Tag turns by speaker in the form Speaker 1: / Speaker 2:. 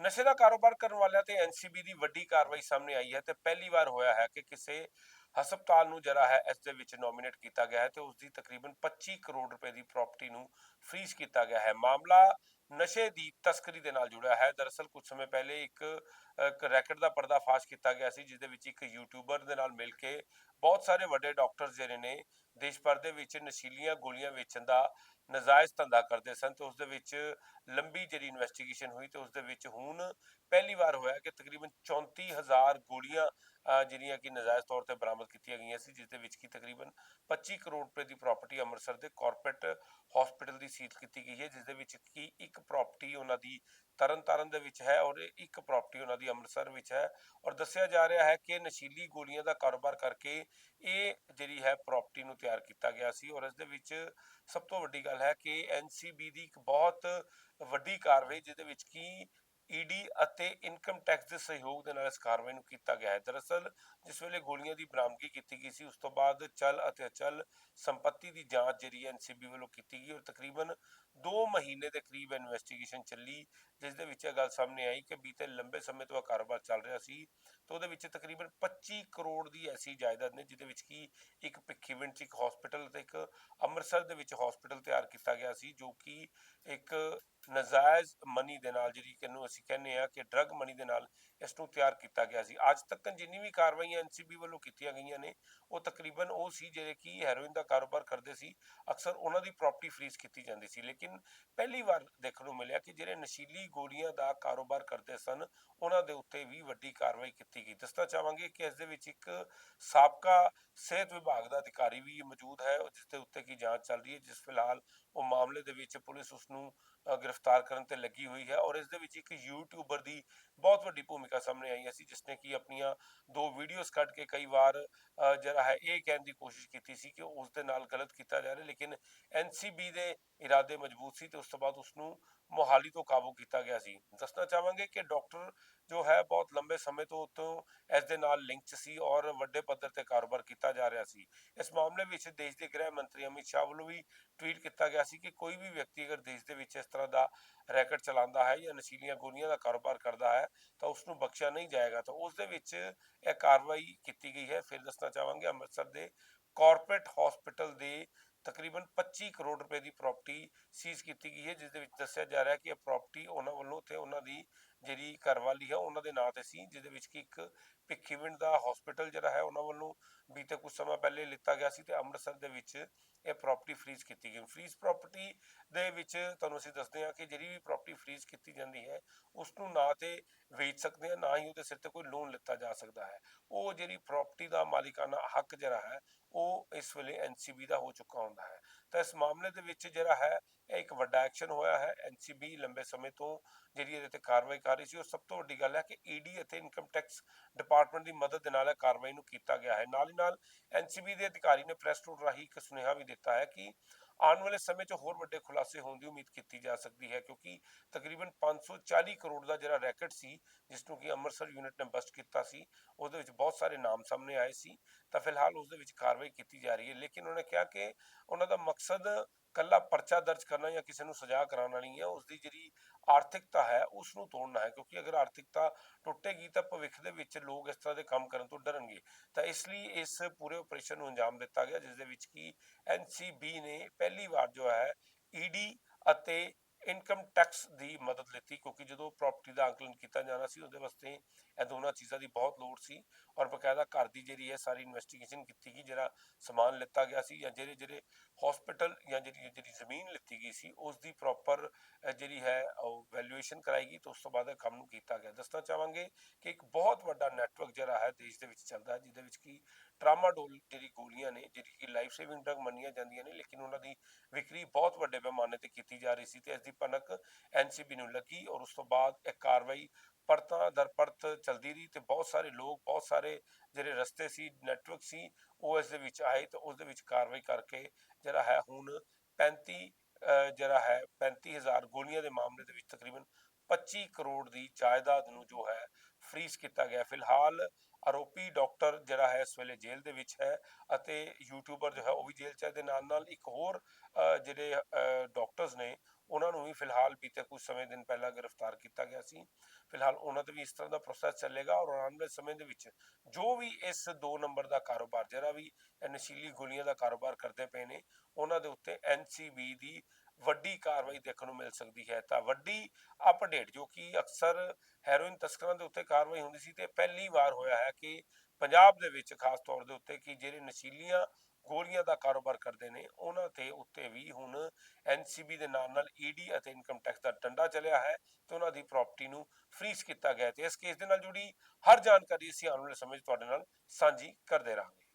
Speaker 1: ਨਸ਼ੇ ਦਾ ਕਾਰੋਬਾਰ ਕਰਨ ਵਾਲਿਆਂ ਤੇ ਐਨਸੀਬੀ ਦੀ ਵੱਡੀ ਕਾਰਵਾਈ ਸਾਹਮਣੇ ਆਈ ਹੈ ਤੇ ਪਹਿਲੀ ਵਾਰ ਹੋਇਆ ਹੈ ਕਿ ਕਿਸੇ ਹਸਪਤਾਲ ਨੂੰ ਜਿਹੜਾ ਹੈ, ਇਸ ਦੇ ਵਿੱਚ ਨੋਮੀਨੇਟ ਕੀਤਾ ਗਿਆ ਹੈ ਤੇ ਉਸ ਦੀ ਤਕਰੀਬਨ 25 ਕਰੋੜ ਰੁਪਏ ਦੀ ਪ੍ਰਾਪਰਟੀ ਨੂੰ ਫ੍ਰੀਜ਼ ਕੀਤਾ ਗਿਆ ਹੈ। ਮਾਮਲਾ ਨਸ਼ੇ ਦੀ ਤਸਕਰੀ ਦੇ ਨਾਲ ਜੁੜਿਆ ਹੈ। ਦਰਅਸਲ ਕੁਝ ਸਮੇਂ ਪਹਿਲੇ ਇੱਕ ਰੈਕਟ ਦਾ ਪਰਦਾਫਾਸ਼ ਕੀਤਾ ਗਿਆ ਸੀ ਜਿਸ ਦੇ ਵਿੱਚ ਇੱਕ ਯੂਟਿਊਬਰ ਦੇ ਨਾਲ ਮਿਲ ਕੇ ਬਹੁਤ ਸਾਰੇ ਵੱਡੇ ਡਾਕਟਰ ਜਿਹੜੇ ਨੇ, ਦੇਸ਼ ਭਰ ਦੇ ਵਿੱਚ ਨਸ਼ੀਲੀਆਂ ਗੋਲੀਆਂ ਵੇਚਣ ਦਾ ਨਜਾਇਜ਼ ਧੰਦਾ ਕਰਦੇ ਸਨ ਤੇ ਉਸ ਦੇ ਵਿੱਚ ਲੰਬੀ ਜਿਹੜੀ ਇਨਵੈਸਟੀਗੇਸ਼ਨ ਹੋਈ ਤੇ ਉਸ ਦੇ ਵਿੱਚ ਹੁਣ ਪਹਿਲੀ ਵਾਰ ਹੋਇਆ ਕਿ ਤਕਰੀਬਨ 34000 ਗੋਲੀਆਂ ਜਿਹੜੀਆਂ ਕਿ ਨਜਾਇਜ਼ ਤੌਰ ਤੇ ਬਰਾਮਦ ਕੀਤੀਆਂ ਗਈਆਂ ਸੀ ਜਿਸ ਦੇ ਵਿੱਚ ਕੀ ਤਕਰੀਬਨ 25 ਕਰੋੜ ਰੁਪਏ ਦੀ ਪ੍ਰਾਪਰਟੀ ਅੰਮ੍ਰਿਤਸਰ ਦੇ ਕਾਰਪੋਰੇਟ ਹਸਪੀਟਲ ਦੀ ਸੀਲ ਕੀਤੀ ਗਈ ਹੈ ਜਿਸ ਦੇ ਵਿੱਚ ਕੀ ਇੱਕ ਪ੍ਰਾਪਰਟੀ ਉਹਨਾਂ ਦੀ ਤਰਨਤਾਰਨ ਦੇ ਵਿੱਚ ਹੈ ਔਰ ਇੱਕ ਪ੍ਰਾਪਰਟੀ ਉਹਨਾਂ ਦੀ ਅੰਮ੍ਰਿਤਸਰ ਵਿੱਚ ਹੈ ਔਰ ਦੱਸਿਆ ਜਾ ਰਿਹਾ ਹੈ ਕਿ ਨਸ਼ੀਲੀ ਗੋਲੀਆਂ ਦਾ ਕਾਰੋਬਾਰ ਕਰਕੇ ਇਹ ਜਿਹੜੀ ਹੈ ਪ੍ਰਾਪਰਟੀ ਨੂੰ ਤਿਆਰ ਕੀਤਾ ਗਿਆ ਸੀ ਔਰ ਇਸ ਦੇ ਵਿੱਚ ਸਭ ਤੋਂ ਵੱਡੀ ਗੱਲ ਹੈ ਕਿ ਐਨਸੀਬੀ ਦੀ ਇੱਕ ਬਹੁਤ ਵੱਡੀ ਕਾਰਵਾਈ, ਜਿਹਦੇ ਵਿੱਚ ਕੀ ਈਡੀ ਅਤੇ ਇਨਕਮ ਟੈਕਸ ਦੇ ਸਹਿਯੋਗ ਦੇ ਨਾਲ ਇਸ ਕਾਰਵਾਈ ਨੂੰ ਕੀਤਾ ਗਿਆ ਹੈ। ਦਰਅਸਲ, ਜਿਸ ਵੇਲੇ ਗੋਲੀਆਂ ਦੀ ਬਰਾਮਦਗੀ ਕੀਤੀ ਗਈ ਸੀ, ਉਸ ਤੋਂ ਬਾਅਦ ਚਲ ਅਤੇ ਅਚਲ ਸੰਪत्ति ਦੀ ਜਾਂਚ ਜਿਹੜੀ ਐਨਸੀਬੀ ਵੱਲੋਂ ਕੀਤੀ ਗਈ ਔਰ ਤਕਰੀਬਨ 2 ਮਹੀਨੇ ਦੇ ਕਰੀਬ ਇਨਵੈਸਟੀਗੇਸ਼ਨ ਚੱਲੀ, ਜਿਸ ਦੇ ਵਿੱਚ ਇਹ ਗੱਲ ਸਾਹਮਣੇ ਆਈ ਕਿ ਬੀਤੇ ਲੰਬੇ ਸਮੇਂ ਤੋਂ ਇਹ ਕਾਰੋਬਾਰ ਚੱਲ ਰਿਹਾ ਸੀ ਤੇ ਉਹਦੇ ਵਿੱਚ ਤਕਰੀਬਨ 25 ਕਰੋੜ ਦੀ ਐਸੀ ਜਾਇਦਾਦ ਨੇ, ਜਿਹਦੇ ਵਿੱਚ ਕੀ ਇੱਕ ਭਿੱਖੀਵਿੰਡ ਚ ਇੱਕ ਹਸਪੀਟਲ ਤੇ ਇੱਕ ਅੰਮ੍ਰਿਤਸਰ ਦੇ ਵਿੱਚ ਹਸਪੀਟਲ ਤਿਆਰ ਕੀਤਾ ਗਿਆ ਸੀ, ਜੋ ਕਿ ਇੱਕ ਨਜਾਇਜ਼ ਮਨੀ ਦੇ ਨਾਲ ਜਿਹੜੀ ਕਿਨੂੰ ਅਸੀਂ ਕਹਿੰਦੇ ਆ ਕਿ ਡਰਗ ਮਨੀ ਦੇ ਨਾਲ ਇਸ ਨੂੰ ਤਿਆਰ ਕੀਤਾ ਗਿਆ ਸੀ। ਅੱਜ ਤੱਕ ਜਿੰਨੀ ਵੀ ਕਾਰਵਾਈਆਂ ਐਨਸੀਬੀ ਵੱਲੋਂ ਕੀਤੀਆਂ ਗਈਆਂ ਨੇ, ਉਹ ਤਕਰੀਬਨ ਉਹ ਸੀ ਜਿਹੜੇ ਕਿ ਹੈਰੋਇਨ ਦਾ ਕਾਰੋਬਾਰ ਕਰਦੇ ਸੀ। ਅਕਸਰ ਉਹਨਾਂ ਦੀ ਪ੍ਰਾਪਰਟੀ ਫ੍ਰੀਜ਼ ਕੀਤੀ ਜਾਂਦੀ ਸੀ। ਲੇਕਿਨ ਪਹਿਲੀ ਵਾਰ ਦੇਖਣ ਨੂੰ ਮਿਲਿਆ ਕਿ ਜਿਹੜੇ ਨਸ਼ੀਲੀ ਗੋਲੀਆਂ ਦਾ ਕਾਰੋਬਾਰ ਕਰਦੇ ਸਨ, ਉਹਨਾਂ ਦੇ ਉੱਤੇ ਵੀ ਵੱਡੀ ਕਾਰਵਾਈ ਕੀਤੀ ਗਈ। ਦੱਸਣਾ ਚਾਹਾਂਗੇ ਕਿ ਇਸ ਦੇ ਵਿੱਚ ਇੱਕ ਸਾਬਕਾ ਸਿਹਤ ਵਿਭਾਗ ਦਾ ਅਧਿਕਾਰੀ ਵੀ ਮੌਜੂਦ ਹੈ, ਜਿਸ ਦੇ ਉੱਤੇ ਕੀ ਜਾਂਚ ਚੱਲ ਰਹੀ ਹੈ, ਜਿਸ ਫਿਲਹਾਲ ਉਹ ਮਾਮਲੇ ਦੇ ਵਿੱਚ ਪੁਲਿਸ ਉਸ ਨੂੰ ਗ੍ਰਿਫਤਾਰ ਕਰਨ ਤੇ ਲੱਗੀ ਹੋਈ ਹੈ ਔਰ ਇਸ ਦੇ ਵਿੱਚ ਇੱਕ ਯੂਟਿਊਬਰ ਦੀ ਬਹੁਤ ਵੱਡੀ ਭੂਮਿਕਾ ਸਾਹਮਣੇ ਆਈ ਹੈ। ਸੀ ਜਿਸਨੇ ਕਿ ਆਪਣੀਆਂ ਦੋ ਵੀਡੀਓਜ਼ ਕੱਢ ਕੇ ਕਈ ਵਾਰ ਜਿਹੜਾ ਹੈ ਇਹ ਕਹਿਣ ਦੀ ਕੋਸ਼ਿਸ਼ ਕੀਤੀ ਸੀ ਕਿ ਉਸ ਦੇ ਨਾਲ ਗਲਤ ਕੀਤਾ ਜਾ ਰਿਹਾ ਲੇਕਿਨ ਐਨਸੀਬੀ ਦੇ ਇਰਾਦੇ ਮਜ਼ਬੂਤ ਸੀ ਤੇ ਉਸ ਤੋਂ ਬਾਅਦ ਉਸ ਨੂੰ ਮੋਹਾਲੀ ਤੋਂ ਕਾਬੂ ਕੀਤਾ ਗਿਆ ਸੀ। ਦੱਸਣਾ ਚਾਹਾਂਗੇ ਕਿ ਡਾਕਟਰ ਜੋ ਹੈ ਬਹੁਤ ਲੰਬੇ ਸਮੇਂ ਤੋਂ ਉਤੋਂ ਇਸ ਦੇ ਨਾਲ ਲਿੰਕ 'ਚ ਸੀ ਔਰ ਵੱਡੇ ਪੱਧਰ ਤੇ ਕਾਰੋਬਾਰ ਕੀਤਾ ਜਾ ਰਿਹਾ ਸੀ। ਇਸ ਮਾਮਲੇ ਵਿੱਚ ਦੇਸ਼ ਦੇ ਗ੍ਰਹਿ ਮੰਤਰੀ ਅਮਿਤ ਸ਼ਾਹ ਵੱਲੋਂ ਵੀ ਟਵੀਟ ਕੀਤਾ ਗਿਆ ਸੀ ਕਿ ਕੋਈ ਵੀ ਵਿਅਕਤੀ ਅਗਰ ਦੇਸ਼ ਦੇ ਵਿੱਚ ਇਸ ਤਰ੍ਹਾਂ ਦਾ ਰੈਕਟ ਚਲਾਉਂਦਾ ਹੈ ਜਾਂ ਨਸ਼ੀਲੀਆਂ ਗੋਲੀਆਂ ਦਾ ਕਾਰੋਬਾਰ ਕਰਦਾ ਹੈ ਤਾਂ ਉਸ ਨੂੰ ਬਖਸ਼ਿਆ ਨਹੀਂ ਜਾਏਗਾ ਤਾਂ ਉਸ ਦੇ ਵਿੱਚ ਇਹ ਕਾਰਵਾਈ ਕੀਤੀ ਗਈ ਹੈ। ਫਿਰ ਦੱਸਣਾ ਚਾਹਾਂਗੇ ਅੰਮ੍ਰਿਤਸਰ ਦੇ ਕਾਰਪੋਰੇਟ ਹਸਪੀਟਲ ਦੇ ਤਕਰੀਬਨ 25 ਕਰੋੜ ਰੁਪਏ ਦੀ ਪ੍ਰਾਪਰਟੀ ਸੀਜ਼ ਕੀਤੀ ਗਈ ਹੈ, ਜਿਸ ਦੇ ਵਿੱਚ ਦੱਸਿਆ ਜਾ ਰਿਹਾ ਕਿ ਇਹ ਪ੍ਰਾਪਰਟੀ ਉਹਨਾਂ ਵੱਲੋਂ ਤੇ ਉਹਨਾਂ ਦੀ ਜਿਹੜੀ ਘਰਵਾਲੀ ਹੈ, ਉਹਨਾਂ ਦੇ ਨਾਂ ਤੇ ਸੀ, ਜਿਹਦੇ ਵਿੱਚ ਕਿ ਇੱਕ ਭਿੱਖੀਵਿੰਡ ਦਾ ਹਸਪੀਟਲ ਜਿਹੜਾ ਹੈ, ਉਹਨਾਂ ਵੱਲੋਂ ਬੀਤੇ ਕੁਝ ਸਮਾਂ ਪਹਿਲੇ ਲਿੱਤਾ ਗਿਆ ਸੀ ਤੇ ਅੰਮ੍ਰਿਤਸਰ ਦੇ ਵਿੱਚ ਇਹ ਪ੍ਰਾਪਰਟੀ ਫ੍ਰੀਜ਼ ਕੀਤੀ ਗਈ। ਫ੍ਰੀਜ਼ ਪ੍ਰਾਪਰਟੀ ਦੇ ਵਿੱਚ ਤੁਹਾਨੂੰ ਅਸੀਂ ਦੱਸਦੇ ਹਾਂ ਕਿ ਜਿਹੜੀ ਵੀ ਪ੍ਰਾਪਰਟੀ ਫ੍ਰੀਜ਼ ਕੀਤੀ ਜਾਂਦੀ ਹੈ ਉਸ ਨੂੰ ਨਾ ਤੇ ਵੇਚ ਸਕਦੇ ਹਾਂ, ਨਾ ਹੀ ਉਹਦੇ ਸਿਰ ਤੇ ਕੋਈ ਲੋਨ ਲਿੱਤਾ ਜਾ ਸਕਦਾ ਹੈ। ਉਹ ਜਿਹੜੀ ਪ੍ਰਾਪਰਟੀ ਦਾ ਮਾਲਿਕਾਨਾ ਹੱਕ ਜਿਹੜਾ ਹੈ, ਉਹ ਇਸ ਵੇਲੇ ਐਨਸੀਬੀ ਦਾ ਹੋ ਚੁੱਕਾ ਹੁੰਦਾ ਹੈ। ਤਾਂ ਇਸ ਮਾਮਲੇ ਦੇ ਵਿੱਚ ਜਿਹੜਾ ਹੈ, ਇਹ ਇੱਕ ਵੱਡਾ ਐਕਸ਼ਨ ਹੋਇਆ ਹੈ। ਐਨਸੀਬੀ ਲੰਬੇ ਸਮੇਂ ਤੋਂ ਜਿਹੜੀ ਇਹਦੇ ਤੇ ਕਾਰਵਾਈ ਕਰ ਰਹੀ ਸੀ ਔਰ ਸਭ ਤੋਂ ਵੱਡੀ ਗੱਲ ਹੈ ਕਿ ਈਡੀ ਅਤੇ ਇਨਕਮ ਟੈਕਸ ਡਿਪਾਰਟਮੈਂਟ ਦੀ ਮਦਦ ਦੇ ਨਾਲ ਇਹ ਕਾਰਵਾਈ ਨੂੰ ਕੀਤਾ ਗਿਆ ਹੈ। ਨਾਲ ਹੀ ਨਾਲ ਐਨਸੀਬੀ ਦੇ ਅਧਿਕਾਰੀ ਨੇ ਪ੍ਰੈਸ ਨੋਟ ਰਾਹੀਂ ਇੱਕ ਸੁਨੇਹਾ ਵੀ ਦਿੱਤਾ ਹੈ ਕਿ ਆਉਣ ਵਾਲੇ ਸਮੇਂ 'ਚ ਹੋਰ ਵੱਡੇ ਖੁਲਾਸੇ ਹੋਣ ਦੀ ਉਮੀਦ ਕੀਤੀ ਜਾ ਸਕਦੀ ਹੈ, ਕਿਉਂਕਿ ਤਕਰੀਬਨ 540 ਕਰੋੜ ਦਾ ਜਿਹੜਾ ਰੈਕਟ ਸੀ, ਜਿਸ ਨੂੰ ਕਿ ਅੰਮ੍ਰਿਤਸਰ ਯੂਨਿਟ ਨੇ ਬਸਟ ਕੀਤਾ ਸੀ, ਉਹਦੇ ਵਿੱਚ ਬਹੁਤ ਸਾਰੇ ਨਾਮ ਸਾਹਮਣੇ ਆਏ ਸੀ, ਤਾਂ ਫਿਲਹਾਲ ਉਸ ਦੇ ਵਿੱਚ ਕਾਰਵਾਈ ਕੀਤੀ ਜਾ ਰਹੀ ਹੈ। ਲੇਕਿਨ ਉਹਨੇ ਕਿਹਾ ਕਿ ਉਹਨਾਂ ਦਾ ਮਕਸਦ ਕੱਲਾ ਪਰਚਾ ਦਰਜ ਕਰਨਾ ਜਾਂ ਕਿਸੇ ਨੂੰ ਸਜ਼ਾ ਕਰਾਉਣਾ ਨਹੀਂ ਹੈ, ਉਸ ਦੀ ਜਿਹੜੀ ਆਰਥਿਕਤਾ ਹੈ ਉਸ ਨੂੰ ਤੋੜਨਾ ਹੈ, ਕਿਉਂਕਿ ਅਗਰ ਆਰਥਿਕਤਾ ਟੁੱਟੇਗੀ ਤਾਂ ਭਵਿੱਖ ਦੇ ਵਿੱਚ ਲੋਕ ਇਸ ਤਰ੍ਹਾਂ ਦੇ ਕੰਮ ਕਰਨ ਤੋਂ ਡਰਨਗੇ। ਤਾਂ ਇਸ ਲਈ ਇਸ ਪੂਰੇ ਆਪਰੇਸ਼ਨ ਨੂੰ ਅੰਜਾਮ ਦਿੱਤਾ ਗਿਆ, ਜਿਸ ਦੇ ਵਿੱਚ ਕੀ ਐਨਸੀਬੀ ਨੇ ਪਹਿਲੀ ਵਾਰ ਜੋ ਹੈ ਈਡੀ ਅਤੇ ਇਨਕਮ ਟੈਕਸ ਦੀ ਮਦਦ ਲਿੱਤੀ ਕਿਉਂਕਿ ਜਦੋਂ ਪ੍ਰਾਪਰਟੀ ਦਾ ਅੰਕਲਨ ਕੀਤਾ ਜਾਣਾ ਸੀ, ਉਹਦੇ ਵਾਸਤੇ ਇਹ ਦੋਨਾਂ ਚੀਜ਼ਾਂ ਦੀ ਬਹੁਤ ਲੋੜ ਸੀ ਔਰ ਬਕਾਇਦਾ ਘਰ ਦੀ ਜਿਹੜੀ ਹੈ ਸਾਰੀ ਇਨਵੈਸਟੀਗੇਸ਼ਨ ਕੀਤੀ ਗਈ, ਜਿਹੜਾ ਸਮਾਨ ਲਿੱਤਾ ਗਿਆ ਸੀ ਜਾਂ ਜਿਹੜੇ ਜਿਹੜੇ ਹਸਪੀਟਲ ਜਾਂ ਜਿਹੜੀ ਜਿਹੜੀ ਜ਼ਮੀਨ ਲਿੱਤੀ ਗਈ ਸੀ, ਉਸ ਦੀ ਪ੍ਰੋਪਰ ਜਿਹੜੀ ਹੈ, ਉਹ ਵੈਲਿਊਏਸ਼ਨ ਕਰਾਈ ਗਈ ਤੇ ਉਸ ਤੋਂ ਬਾਅਦ ਇਹ ਕੰਮ ਨੂੰ ਕੀਤਾ ਗਿਆ। ਦੱਸਣਾ ਚਾਹਾਂਗੇ ਕਿ ਇੱਕ ਬਹੁਤ ਵੱਡਾ ਨੈਟਵਰਕ ਜਿਹੜਾ ਹੈ ਦੇਸ਼ ਦੇ ਵਿੱਚ ਚੱਲਦਾ ਹੈ, ਜਿਹਦੇ ਵਿੱਚ ਕੀ ਟਰਾਮਾਡੋਲ ਜਿਹੜੀ ਗੋਲੀਆਂ ਨੇ, ਜਿਹੜੀ ਕਿ ਲਾਈਫ ਸੇਵਿੰਗ ਡਰਗ ਮੰਨੀਆਂ ਜਾਂਦੀਆਂ ਨੇ, ਲੇਕਿਨ ਉਹਨਾਂ ਦੀ ਵਿਕਰੀ ਬਹੁਤ ਵੱਡੇ ਪੈਮਾਨੇ ਤੇ ਕੀਤੀ ਜਾ ਰਹੀ ਸੀ ਤੇ ਇਸ ਦੀ ਭਨਕ ਐਨਸੀਬੀ ਨੂੰ ਲੱਗੀ ਔਰ ਉਸ ਤੋਂ ਬਾਅਦ ਇਹ ਕਾਰਵਾਈ ਪਰਤਾਂ ਦਰ ਪਰਤ ਚਲਦੀ ਰਹੀ ਤੇ ਬਹੁਤ ਸਾਰੇ ਲੋਕ, ਬਹੁਤ ਸਾਰੇ ਜਿਹੜੇ ਰਸਤੇ ਸੀ ਨੈਟਵਰਕ ਸੀ, ਉਹ ਇਸ ਦੇ ਵਿੱਚ ਆਏ ਤੇ ਉਸ ਦੇ ਵਿੱਚ ਕਾਰਵਾਈ ਕਰਕੇ ਜਿਹੜਾ ਹੈ ਹੁਣ 35 ਜਿਹੜਾ ਹੈ 35000 ਗੋਲੀਆਂ ਦੇ ਮਾਮਲੇ ਦੇ ਵਿੱਚ ਤਕਰੀਬਨ 25 ਕਰੋੜ ਦੀ ਜਾਇਦਾਦ ਨੂੰ ਜੋ ਹੈ ਫ੍ਰੀਜ਼ ਕੀਤਾ ਗਿਆ। ਫਿਲਹਾਲ ਆਰੋਪੀ ਡਾਕਟਰ ਜਿਹੜਾ ਹੈ ਇਸ ਵੇਲੇ ਜੇਲ੍ਹ ਦੇ ਵਿੱਚ ਹੈ ਅਤੇ ਯੂਟਿਊਬਰ ਜੋ ਹੈ ਉਹ ਵੀ ਜੇਲ੍ਹ 'ਚ ਹੈ। ਦੇ ਨਾਲ ਨਾਲ ਇੱਕ ਹੋਰ ਅਹ, ਜਿਹੜੇ ਡਾਕਟਰਸ ਨੇ ਉਹਨਾਂ ਨੂੰ ਵੀ ਫਿਲਹਾਲ ਬੀਤੇ ਕੁਝ ਸਮੇਂ ਦਿਨ ਪਹਿਲਾਂ ਗ੍ਰਿਫਤਾਰ ਕੀਤਾ ਗਿਆ ਸੀ। ਫਿਲਹਾਲ ਉਹਨਾਂ ਤੇ ਵੀ ਇਸ ਤਰ੍ਹਾਂ ਦਾ ਪ੍ਰੋਸੈਸ ਚੱਲੇਗਾ ਔਰ ਆਉਣ ਵਾਲੇ ਸਮੇਂ ਦੇ ਵਿੱਚ ਜੋ ਵੀ ਇਸ 2 ਨੰਬਰ ਦਾ ਕਾਰੋਬਾਰ, ਜਿਹੜਾ ਵੀ ਇਹ ਨਸ਼ੀਲੀ ਗੋਲੀਆਂ ਦਾ ਕਾਰੋਬਾਰ ਕਰਦੇ ਪਏ ਨੇ, ਉਹਨਾਂ ਦੇ ਉੱਤੇ ਐਨਸੀਬੀ ਦੀ ਵੱਡੀ ਕਾਰਵਾਈ ਦੇਖਣ ਨੂੰ ਮਿਲ ਸਕਦੀ ਹੈ। ਤਾਂ ਵੱਡੀ ਅਪਡੇਟ ਜੋ ਕਿ ਅਕਸਰ ਹੈਰੋਇਨ ਤਸਕਰਾਂ ਦੇ ਉੱਤੇ ਕਾਰਵਾਈ ਹੁੰਦੀ ਸੀ ਤੇ ਪਹਿਲੀ ਵਾਰ ਹੋਇਆ ਹੈ ਕਿ ਪੰਜਾਬ ਦੇ ਵਿੱਚ ਖਾਸ ਤੌਰ ਦੇ ਉੱਤੇ ਕਿ ਜਿਹੜੇ ਨਸ਼ੀਲੀਆਂ ਗੋਲੀਆਂ ਦਾ ਕਾਰੋਬਾਰ ਕਰਦੇ ਨੇ, ਉਹਨਾਂ ਤੇ ਉੱਤੇ ਵੀ ਹੁਣ ਐਨਸੀਬੀ ਦੇ ਨਾਲ ਨਾਲ ਈਡੀ ਅਤੇ ਇਨਕਮ ਟੈਕਸ ਦਾ ਡੰਡਾ ਚੱਲਿਆ ਹੈ ਤੇ ਉਹਨਾਂ ਦੀ ਪ੍ਰਾਪਰਟੀ ਨੂੰ ਫ੍ਰੀਜ਼ ਕੀਤਾ ਗਿਆ ਹੈ ਤੇ ਇਸ ਕੇਸ ਦੇ ਨਾਲ ਜੁੜੀ ਹਰ ਜਾਣਕਾਰੀ ਅਸੀਂ ਆਉਣ ਵਾਲੇ ਸਮੇਂ 'ਚ ਤੁਹਾਡੇ ਨਾਲ ਸਾਂਝੀ ਕਰਦੇ ਰਹਾਂਗੇ।